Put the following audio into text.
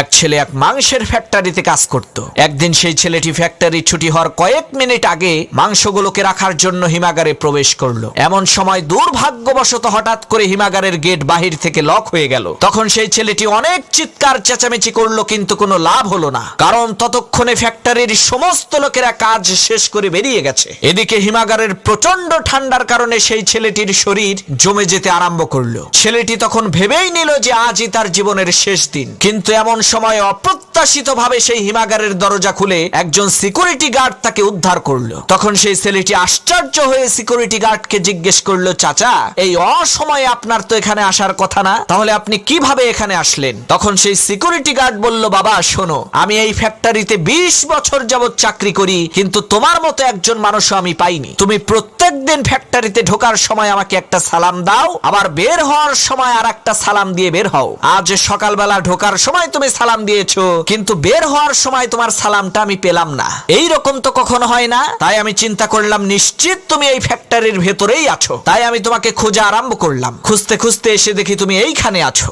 এক ছেলে এক মাংসের ফ্যাক্টরিতে কাজ করত। একদিন সেই ছেলেটি ফ্যাক্টরি ছুটি হওয়ার কয়েক মিনিট আগে মাংসগুলোকে রাখার জন্য হিমাগারে প্রবেশ করল। এমন সময় দুর্ভাগ্যবশত হঠাৎ করে হিমাগারের গেট বাহির থেকে লক হয়ে গেল। তখন সেই ছেলেটি অনেক চিৎকার চেঁচামেচি করল, কিন্তু কোনো লাভ হলো না। কারণ ততক্ষণে ফ্যাক্টরির সমস্ত লোকেরা কাজ শেষ করে বেরিয়ে গেছে। এদিকে হিমাগারের প্রচণ্ড ঠান্ডার কারণে সেই ছেলেটির শরীর জমে যেতে আরম্ভ করল। ছেলেটি তখন ভেবেই নিল যে আজই তার জীবনের শেষ দিন। কিন্তু এমন সময় অপ্রত্যাশিত ভাবে সেই হিমাগারের দরজা খুলে একজন সিকিউরিটি গার্ড তাকে উদ্ধার করল। তখন সেই ছেলেটি আশ্চর্য হয়ে সিকিউরিটি গার্ডকে জিজ্ঞেস করল, চাচা, এই অসময়ে আপনার তো এখানে আসার কথা না? তাহলে আপনি কীভাবে এখানে আসলেন? তখন সেই সিকিউরিটি গার্ড বলল, বাবা, শোনো, আমি এই ফ্যাক্টরিতে ২০ বছর যাবত চাকরি করি, কিন্তু তোমার মতো একজন মানুষও আমি পাইনি। তুমি প্রত্যেক দিন ফ্যাক্টরিতে ঢোকার সময় আমাকে একটা সালাম দাও, আবার বের হওয়ার সময় আর একটা সালাম দিয়ে বের হও। আজ সকালবেলা ঢোকার সময় তুমি সালাম দিয়েছ কিন্তু বের হওয়ার সময় তোমার সালামটা আমি পেলাম না। এই রকম তো কখনো হয় না। তাই আমি চিন্তা করলাম, নিশ্চিত তুমি এই ফ্যাক্টরির ভেতরেই আছো। তাই আমি তোমাকে খোঁজা আরম্ভ করলাম। খুঁজতে খুঁজতে এসে দেখি তুমি এইখানে আছো।